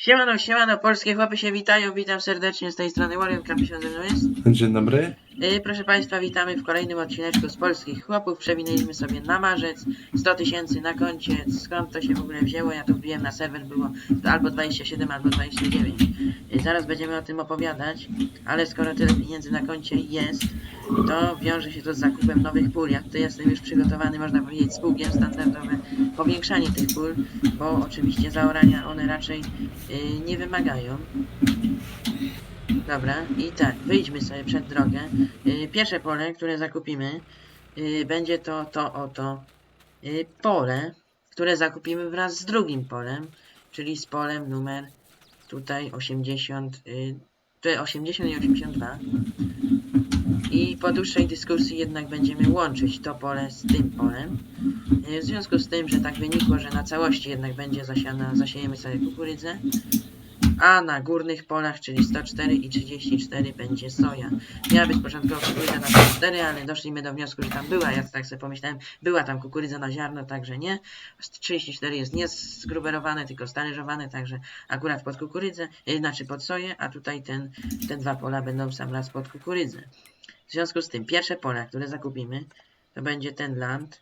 Siemano, siemano, polskie chłopy się witają, witam serdecznie z tej strony Warrior Capitan ze mną jest. Dzień dobry. Yy, proszę Państwa, witamy w kolejnym odcineczku z polskich chłopów. Przewinęliśmy sobie na marzec, 100 tysięcy na koncie. Skąd to się w ogóle wzięło? Ja to wbiłem na serwer, było to albo 27, albo 29. Yy, zaraz będziemy o tym opowiadać, ale skoro tyle pieniędzy na koncie jest, to wiąże się to z zakupem nowych pól. Ja tutaj jestem już przygotowany, można powiedzieć, z pługiem standardowe powiększanie tych pól, bo oczywiście zaorania one raczej yy, nie wymagają. Dobra, i tak, wyjdźmy sobie przed drogę. Yy, pierwsze pole, które zakupimy, yy, będzie to to oto yy, pole, które zakupimy wraz z drugim polem, czyli z polem numer tutaj 80, yy, tutaj 80 i 82. I po dłuższej dyskusji jednak będziemy łączyć to pole z tym polem. W związku z tym, że tak wynikło, że na całości jednak będzie zasiana, zasiejemy sobie kukurydzę, a na górnych polach, czyli 104 i 34 będzie soja. Miała być początkowo kukurydza na 104, ale doszliśmy do wniosku, że tam była, ja tak sobie pomyślałem, była tam kukurydza na ziarno, także nie. 34 jest nie zgruberowane, tylko stależowane, także akurat pod kukurydzę, yy, znaczy pod soję, a tutaj ten, te dwa pola będą w sam raz pod kukurydzę. W związku z tym pierwsze pola, które zakupimy, to będzie ten land,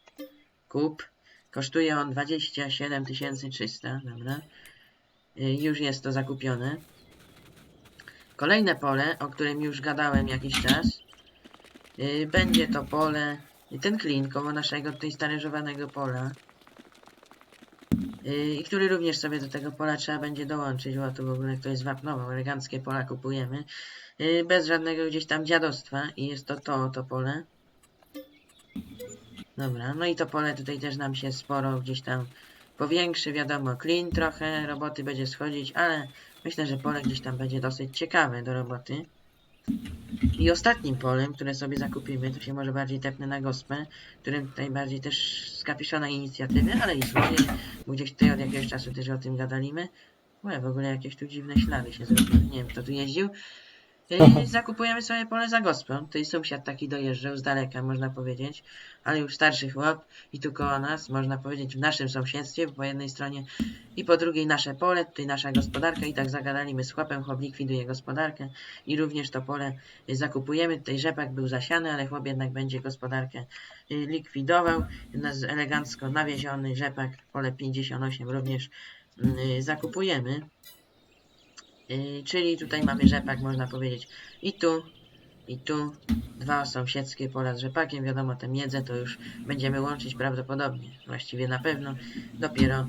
kup, kosztuje on 27 300, dobra. Y, już jest to zakupione. Kolejne pole, o którym już gadałem jakiś czas, y, będzie to pole, y, ten klin koło naszego tutaj stareżowanego pola, i który również sobie do tego pola trzeba będzie dołączyć, bo tu w ogóle ktoś zwapnował, eleganckie pola kupujemy, bez żadnego gdzieś tam dziadostwa i jest to to, to pole. Dobra, no i to pole tutaj też nam się sporo gdzieś tam powiększy, wiadomo, clean trochę, roboty będzie schodzić, ale myślę, że pole gdzieś tam będzie dosyć ciekawe do roboty. I ostatnim polem, które sobie zakupimy, to się może bardziej tepnę na gospę, którym tutaj bardziej też kapiszona inicjatywy, ale i swoje, bo gdzieś tutaj od jakiegoś czasu też o tym gadaliśmy. Łe, w ogóle jakieś tu dziwne ślady się zrobiły, nie wiem kto tu jeździł. Zakupujemy sobie pole za gospą. Tutaj sąsiad taki dojeżdżał z daleka, można powiedzieć, ale już starszy chłop i tu koło nas, można powiedzieć, w naszym sąsiedztwie, po jednej stronie i po drugiej nasze pole, tutaj nasza gospodarka i tak zagadaliśmy z chłopem, chłop likwiduje gospodarkę i również to pole zakupujemy. Tutaj rzepak był zasiany, ale chłop jednak będzie gospodarkę y, likwidował. Nas elegancko nawieziony rzepak, pole 58 również y, zakupujemy. Yy, czyli tutaj mamy rzepak, można powiedzieć, i tu, i tu. Dwa sąsiedzkie pola z rzepakiem. Wiadomo, te miedze to już będziemy łączyć prawdopodobnie. Właściwie na pewno dopiero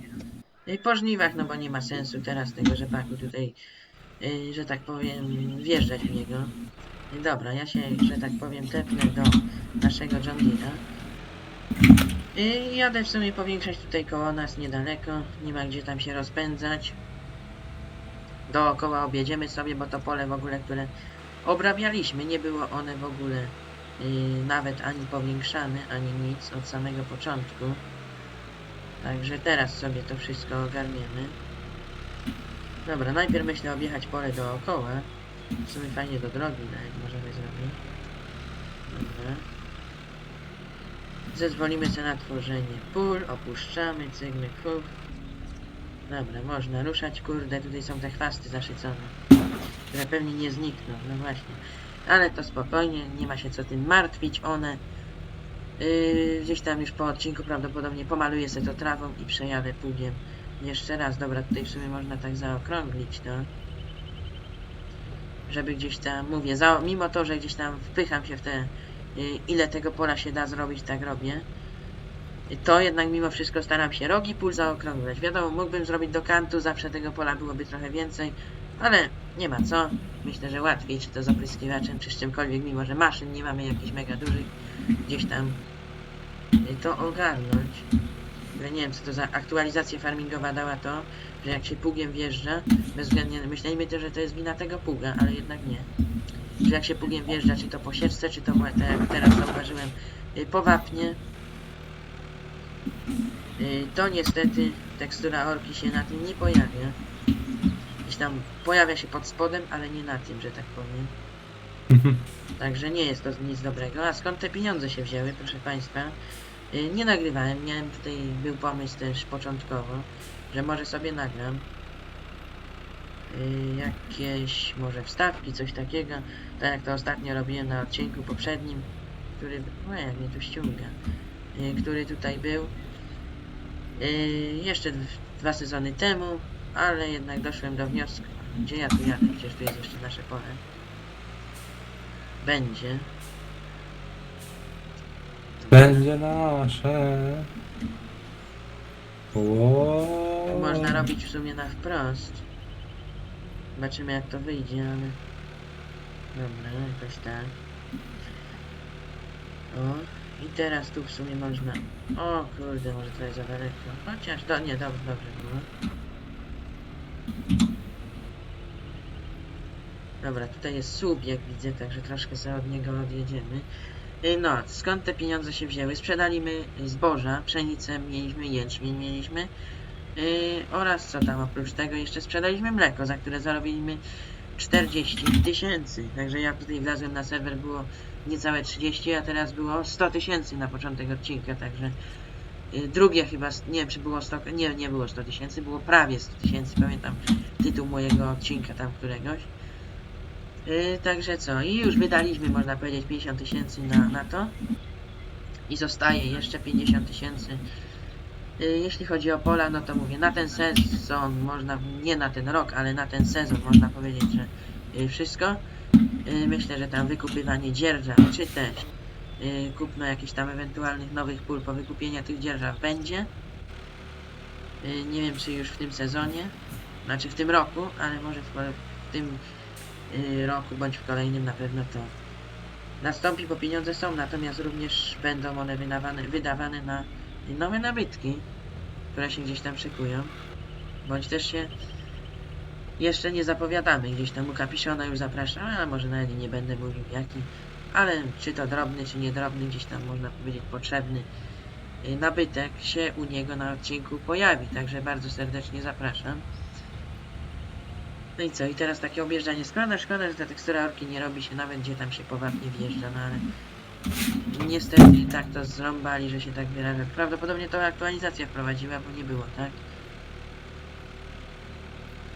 yy, po żniwach, no bo nie ma sensu teraz tego rzepaku tutaj, yy, że tak powiem, wjeżdżać w niego. Dobra, ja się, że tak powiem, tepnę do naszego John Deere'a. Yy, Jadę w sumie powiększać tutaj koło nas niedaleko. Nie ma gdzie tam się rozpędzać dookoła objedziemy sobie, bo to pole w ogóle, które obrabialiśmy, nie było one w ogóle yy, nawet ani powiększane, ani nic od samego początku. Także teraz sobie to wszystko ogarniemy. Dobra, najpierw myślę objechać pole dookoła. W sumie fajnie do drogi nawet możemy zrobić. Dobra. Zezwolimy sobie na tworzenie pól, opuszczamy, cygmy kuf. Dobra, można ruszać, kurde, tutaj są te chwasty zaszycone, które pewnie nie znikną, no właśnie. Ale to spokojnie, nie ma się co tym martwić, one yy, gdzieś tam już po odcinku prawdopodobnie pomaluję sobie to trawą i przejadę pługiem jeszcze raz. Dobra, tutaj w sumie można tak zaokrąglić to, żeby gdzieś tam, mówię, za, mimo to, że gdzieś tam wpycham się w te, yy, ile tego pola się da zrobić, tak robię to jednak mimo wszystko staram się rogi pól zaokrąglać. Wiadomo, mógłbym zrobić do kantu, zawsze tego pola byłoby trochę więcej, ale nie ma co. Myślę, że łatwiej, czy to z opryskiwaczem, czy z czymkolwiek, mimo że maszyn nie mamy jakichś mega dużych, gdzieś tam y, to ogarnąć. Ale nie wiem, co to za aktualizacja farmingowa dała to, że jak się pługiem wjeżdża, bezwzględnie, myśleliśmy też, że to jest wina tego pługa, ale jednak nie. Że jak się pługiem wjeżdża, czy to po sieczce, czy to jak teraz zauważyłem, y, po wapnie, to niestety tekstura orki się na tym nie pojawia. Gdzieś tam pojawia się pod spodem, ale nie na tym, że tak powiem. Także nie jest to nic dobrego. A skąd te pieniądze się wzięły, proszę Państwa? Y, Nie nagrywałem, miałem tutaj, był pomysł też początkowo, że może sobie nagram. y, jakieś może wstawki, coś takiego, tak jak to ostatnio robiłem na odcinku poprzednim, który, o jak mnie tu ściąga, y, który tutaj był y, jeszcze dwa sezony temu, ale jednak doszłem do wniosku, gdzie ja tu jadę, przecież tu jest jeszcze nasze pole. Będzie. Będzie nasze. Ło. Można robić w sumie na wprost. Zobaczymy jak to wyjdzie, ale... Dobra, jakoś tak. O, i teraz tu w sumie można... O kurde, może trochę za daleko. Chociaż, do, nie, dobrze, dobrze było. Dobra, tutaj jest słup, jak widzę, także troszkę sobie od niego odjedziemy. Y, No, skąd te pieniądze się wzięły? Sprzedaliśmy zboża, pszenicę mieliśmy, jęczmień mieliśmy. Yy, oraz co tam oprócz tego jeszcze sprzedaliśmy mleko, za które zarobiliśmy 40 tysięcy. Także ja tutaj wlazłem na serwer, było niecałe 30, a teraz było 100 tysięcy na początek odcinka, także yy, drugie chyba, nie wiem czy było 100, nie, nie było 100 tysięcy, było prawie 100 tysięcy, pamiętam tytuł mojego odcinka tam któregoś. Yy, także co, i już wydaliśmy można powiedzieć 50 tysięcy na, na to i zostaje jeszcze 50 tysięcy Y, Jeśli chodzi o pola, no to mówię, na ten sezon można, nie na ten rok, ale na ten sezon można powiedzieć, że y, wszystko. Y, Myślę, że tam wykupywanie dzierżaw, czy też y, kupno jakichś tam ewentualnych nowych pól po wykupieniu tych dzierżaw będzie. Y, Nie wiem, czy już w tym sezonie, znaczy w tym roku, ale może w, tym y, roku bądź w kolejnym na pewno to nastąpi, bo pieniądze są, natomiast również będą one wydawane, wydawane na nowe nabytki, które się gdzieś tam szykują, bądź też się jeszcze nie zapowiadamy, gdzieś tam u Kapiszona już zapraszam, ale może nawet i nie będę mówił jaki, ale czy to drobny, czy niedrobny, gdzieś tam można powiedzieć potrzebny y, nabytek się u niego na odcinku pojawi, także bardzo serdecznie zapraszam. No i co, i teraz takie objeżdżanie. Składa, szkoda, że ta tekstura orki nie robi się nawet gdzie tam się powabnie wjeżdża, no ale Niestety tak to zrąbali, że się tak wyrażę. Prawdopodobnie to aktualizacja wprowadziła, bo nie było, tak?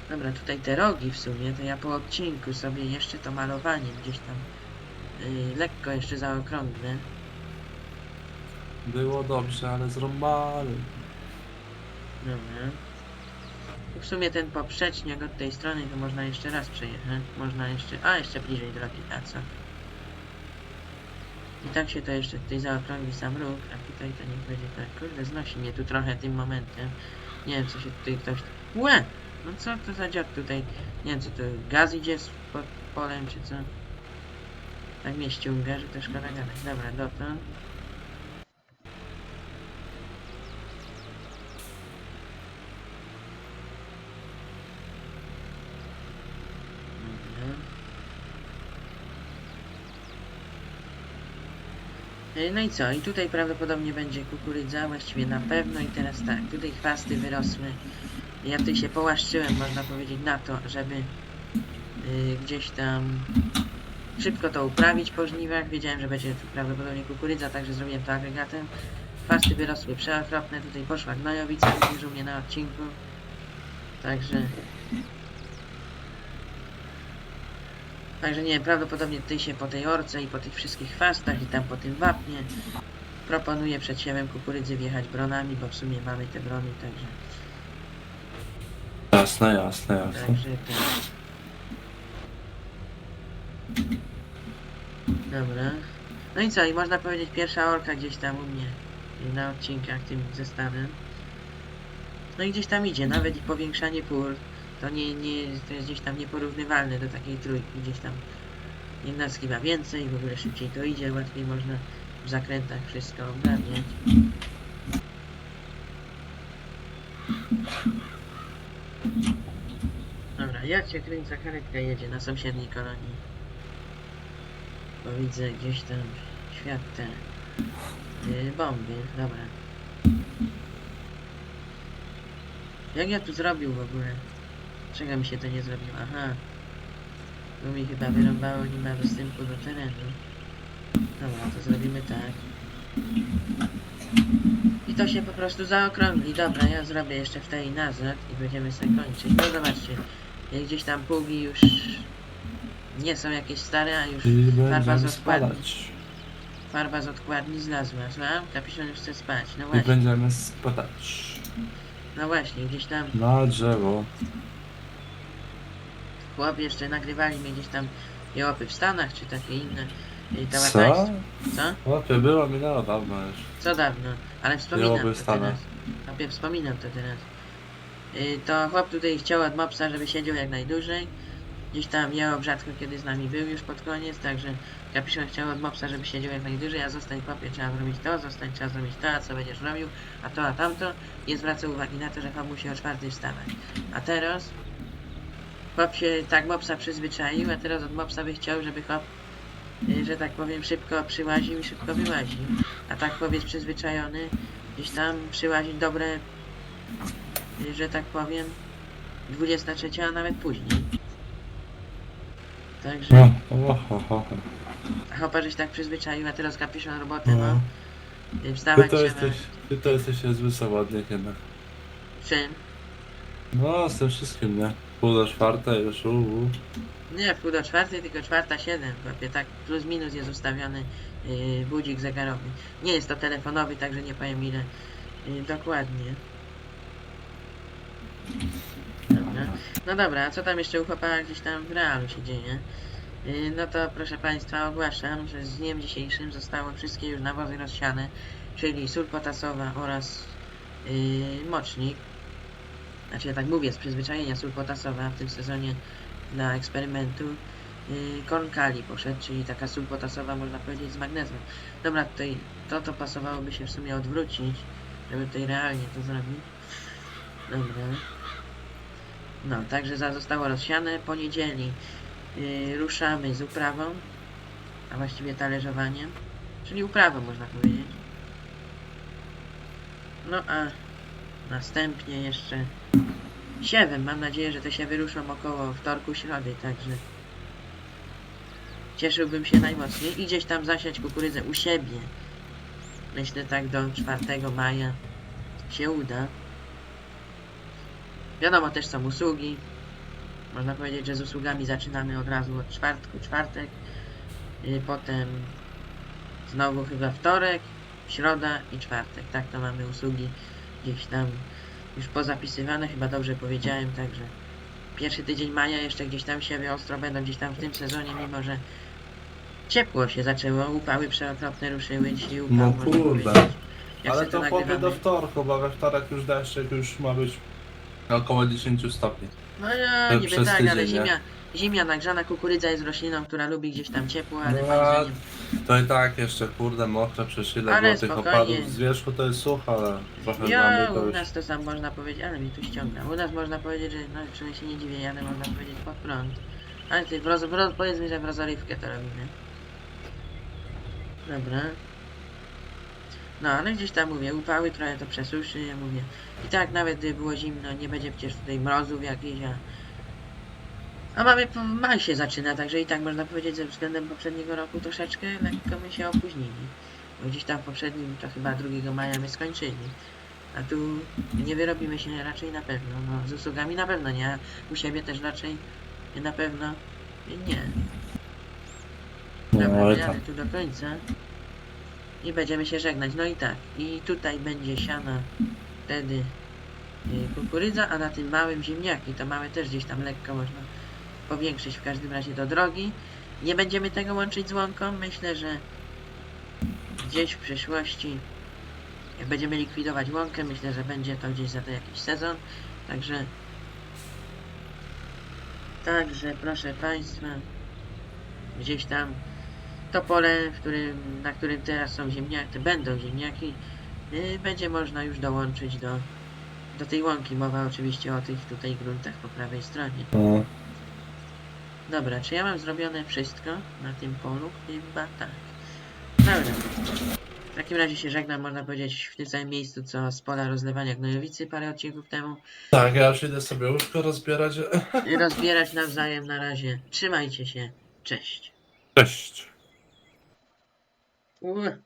Dobra, tutaj te rogi w sumie, to ja po odcinku sobie jeszcze to malowanie gdzieś tam yy, lekko jeszcze zaokrągnę. Było dobrze, ale zrąbali. Dobra. W sumie ten poprzeczniak od tej strony to można jeszcze raz przejechać. Można jeszcze... A, jeszcze bliżej drogi, a co? I tak się to jeszcze tutaj zaokrągli sam róg, a tutaj to niech będzie tak. Kurde, znosi mnie tu trochę tym momentem. Nie wiem, co się tutaj ktoś... Łe! No co to za dziad tutaj? Nie wiem, co tu gaz idzie pod polem, czy co? Tak mnie ściąga, że to szkoda gadać. Dobra, dotąd. Dobra. E, No i co? I tutaj prawdopodobnie będzie kukurydza, właściwie na pewno. I teraz tak, tutaj chwasty wyrosły. Ja tutaj się połaszczyłem, można powiedzieć, na to, żeby y, gdzieś tam szybko to uprawić po żniwach. Wiedziałem, że będzie tu prawdopodobnie kukurydza, także zrobiłem to agregatem. Chwasty wyrosły przeokropne, tutaj poszła gnojowica, widzisz u mnie na odcinku. Także... Także nie wiem, prawdopodobnie tutaj się po tej orce i po tych wszystkich chwastach i tam po tym wapnie proponuję przed siewem kukurydzy wjechać bronami, bo w sumie mamy te brony, także... Jasne, jasne, jasne. Także tak. Dobra. No i co? I można powiedzieć pierwsza orka gdzieś tam u mnie na odcinkach tym zestawem. No i gdzieś tam idzie, nawet i powiększanie pól. To nie, nie, to jest gdzieś tam nieporównywalne do takiej trójki, gdzieś tam jednostki ma więcej, w ogóle szybciej to idzie, łatwiej można w zakrętach wszystko ogarniać. Dobra, jak cię kręca karetka jedzie na sąsiedniej kolonii. Bo widzę gdzieś tam świat te yy, bomby, dobra. Jak ja tu zrobił w ogóle? Czego mi się to nie zrobiło? Aha. Tu mi chyba wyrąbało, nie ma dostępu do terenu. Dobra, to zrobimy tak. I to się po prostu zaokrągli. Dobra, ja zrobię jeszcze w tej nazad i będziemy sobie kończyć. No zobaczcie. Y, Gdzieś tam pługi już nie są jakieś stare, a już I farba z będziemy spadać. farba z odkładni zlazła. Słucham? Kapiszon już chce spać. No I właśnie, będziemy spadać. no właśnie, gdzieś tam Na drzewo. Chłop jeszcze nagrywali mnie gdzieś tam jełopy w Stanach, czy takie inne y, Co? to było, minęło dawno już. Co dawno, ale wspominam Jełopy to w Stanach. teraz. Chłopie, wspominam to teraz. Y, To chłop tutaj chciał od mopsa, żeby siedział jak najdłużej. Gdzieś tam jełop rzadko kiedy z nami był już pod koniec, także Kapiszon chciał od mopsa, żeby siedział jak najdłużej, a zostań chłopie, trzeba zrobić to, zostań, trzeba zrobić to, a co będziesz robił, a to, a tamto. Nie zwraca uwagi na to, że chłop musi o czwartej wstawać. A teraz chłop się tak mopsa przyzwyczaił, a teraz od mopsa by chciał, żeby chłop, y, że tak powiem, szybko przyłaził i szybko wyłaził. A tak chłop jest przyzwyczajony, gdzieś tam przyłazić dobre, y, że tak powiem, 23, a nawet później. Także, No, a chłopa żeś tak przyzwyczaił, a teraz kapiszon roboty, no. No. Y, Ty Wstawać to trzeba. jesteś, ty to jesteś zły zawodnik jednak. Czym? No, z tym wszystkim, nie? Pół do czwarte już, uuu. Nie, w pół do czwartej, tylko czwarta siedem, chłopie, tak plus minus jest ustawiony yy, budzik zegarowy. Nie jest to telefonowy, także nie powiem ile yy, dokładnie. Dobra. No dobra, a co tam jeszcze u chłopaka gdzieś tam w realu się dzieje? Yy, no to proszę Państwa ogłaszam, że z dniem dzisiejszym zostały wszystkie już nawozy rozsiane, czyli sól potasowa oraz yy, mocznik. Znaczy ja tak mówię, z przyzwyczajenia sól potasowa w tym sezonie dla eksperymentu yy, konkali poszedł, czyli taka sól potasowa można powiedzieć z magnezem. Dobra, tutaj to to pasowałoby się w sumie odwrócić, żeby tutaj realnie to zrobić. Dobra. No, także za zostało rozsiane. Poniedzieli yy, ruszamy z uprawą, a właściwie talerzowaniem, czyli uprawą można powiedzieć. No a następnie jeszcze siewem. Mam nadzieję, że te siewy ruszą około wtorku, środy, także cieszyłbym się najmocniej i gdzieś tam zasiać kukurydzę u siebie. Myślę tak do 4 maja się uda. Wiadomo, też są usługi. Można powiedzieć, że z usługami zaczynamy od razu od czwartku, czwartek. Yy, potem znowu chyba wtorek, środa i czwartek. Tak to mamy usługi gdzieś tam już pozapisywane, chyba dobrze powiedziałem, także pierwszy tydzień maja jeszcze gdzieś tam siebie ostro będą gdzieś tam w tym sezonie, mimo że ciepło się zaczęło, upały przeokropne ruszyły, dzisiaj upał, No można kurde. powiedzieć. Jak Ale to chłopie do nagrywamy. wtorku, bo we wtorek już deszczyk już ma być około 10 stopni. No ja, To niby przez tak, ale tydzień, nie? zimia, zimia nagrzana kukurydza jest rośliną, która lubi gdzieś tam ciepło, ale No, moim a zdaniem To i tak jeszcze kurde mokre przecież ile Ale było tych spokojnie. opadów z wierzchu to jest sucho, ale trochę Ja, mamy to u już. nas to sam można powiedzieć, ale mi tu ściąga. U nas można powiedzieć, że no w sumie się nie dziwię, jadę można powiedzieć pod prąd. Ale ty w roz, w roz, powiedz mi, że w rozrywkę to robimy. Dobra. No ale gdzieś tam mówię, upały trochę to przesuszy, ja mówię. I tak nawet gdyby było zimno, nie będzie przecież tutaj mrozów jakichś, a... A mamy, maj się zaczyna, także i tak można powiedzieć, że względem poprzedniego roku troszeczkę lekko my się opóźnili. Bo gdzieś tam w poprzednim to chyba 2 maja my skończyli. A tu nie wyrobimy się raczej na pewno. No, z usługami na pewno nie. a U siebie też raczej na pewno nie. Dobra, No ale tak. tu do końca. I będziemy się żegnać. No i tak. I tutaj będzie siana wtedy y, kukurydza, a na tym małym ziemniaki. To małe też gdzieś tam lekko można powiększyć w każdym razie do drogi. Nie będziemy tego łączyć z łąką. Myślę, że gdzieś w przyszłości jak będziemy likwidować łąkę, myślę, że będzie to gdzieś za to jakiś sezon. Także Także proszę Państwa, gdzieś tam to pole, którym, na którym teraz są ziemniaki, będą ziemniaki, yy, będzie można już dołączyć do, do tej łąki. Mowa oczywiście o tych tutaj gruntach po prawej stronie. Dobra, czy ja mam zrobione wszystko na tym polu? Chyba tak. Dobra. W takim razie się żegnam, można powiedzieć, w tym samym miejscu, co z pola rozlewania gnojowicy parę odcinków temu. Tak, ja już idę sobie łóżko rozbierać. I rozbierać nawzajem na razie. Trzymajcie się. Cześć. Cześć. Ue.